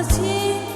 আছে।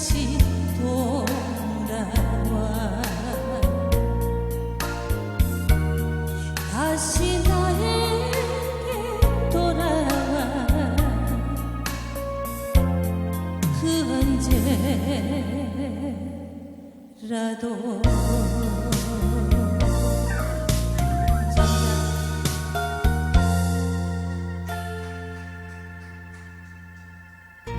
다시 돌아와. 다시 나에게 돌아와. 그 언제라도